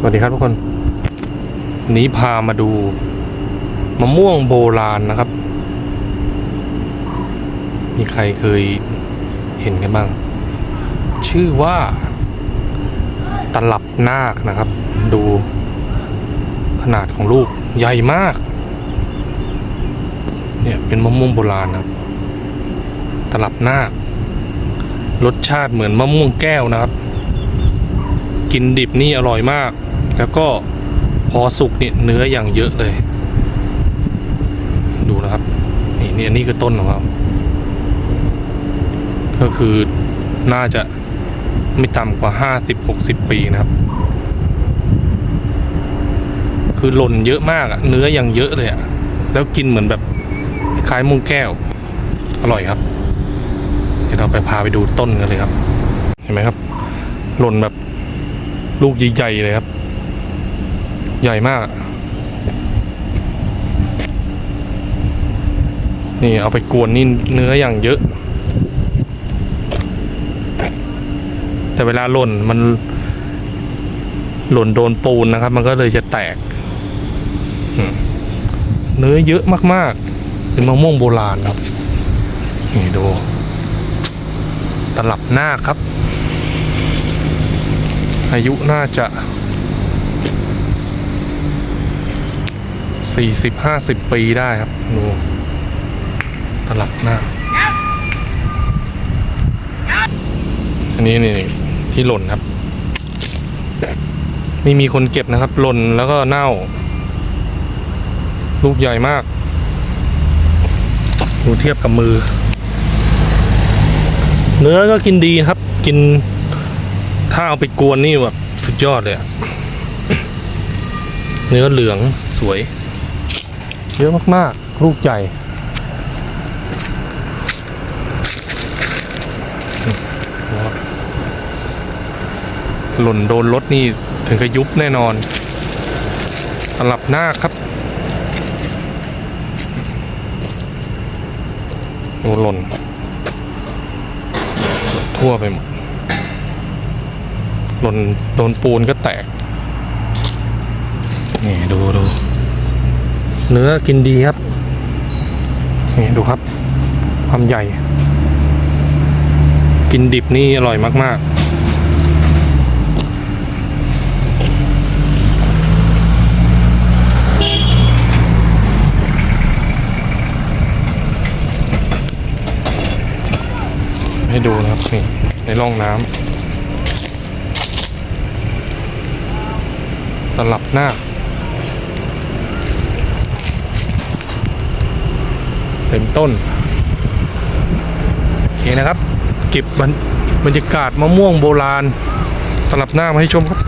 สวัสดีครับทุกคนวันนี้พามาดูมะม่วงโบราณนะครับ มีใครเคยเห็นกันบ้าง ชื่อว่า ตลับนาคนะครับ ดูขนาดของลูกใหญ่มาก เนี่ยเป็นมะม่วงโบราณนะครับตลับนาครสชาติเหมือนมะม่วงแก้วนะครับ กินดิบนี่อร่อยมาก แล้วก็พอสุกเนี่ยเนื้ออย่างเยอะเลย ดูนะครับ นี่นี่นนี้คือต้นของเขาก็คือน่าจะไม่ต่ำกว่าห้าสิบหกสิบปีนะครับ คือหล่นเยอะมากอะเนื้ออย่างเยอะเลยอะแล้วกินเหมือนแบบคล้ายมุ้งแก้ว อร่อยครับ เดี๋ยวเราไปพาไปดูต้นกันเลยครับ เห็นไหมครับ หล่นแบบ ลูกใหญ่ๆเลยครับ ใหญ่มาก นี่เอาไปกวนนี่เนื้ออย่างเยอะ แต่เวลาหล่นมันหล่นโดนปูนนะครับ มันก็เลยจะแตก เนื้อเยอะมากๆ เป็นมะม่วงโบราณครับ นี่ดู ตลับหน้าครับ อายุน่าจะสี่สิบห้าสิบปีได้ครับดูตลับหน้า อันนี้นี่ที่หล่นครับ ไม่มีคนเก็บนะครับ หล่นแล้วก็เน่า ลูกใหญ่มาก ดูเทียบกับมือ เนื้อก็กินดีครับ กิน ถ้าเอาไปกวนนี่แบบสุดยอดเลยอะเนื้อเหลืองสวย เยอะมากๆ ลูกใหญ่หล่นโดนรถนี่ถึงกับยุบแน่นอนตลับหน้าครับโอ้หล่นทั่วไปหมด หล่นโดนปูนก็แตก นี่ดูดู เนื้อกินดีครับ นี่ดูครับ ความใหญ่ กินดิบนี่อร่อยมาก ๆให้ดูนะครับนี่ในร่องน้ำ ตลับหน้า เต็มต้น โอเคนะครับ เก็บบรรบรรยากาศมะม่วงโบราณ ตลับหน้ามาให้ชมครับ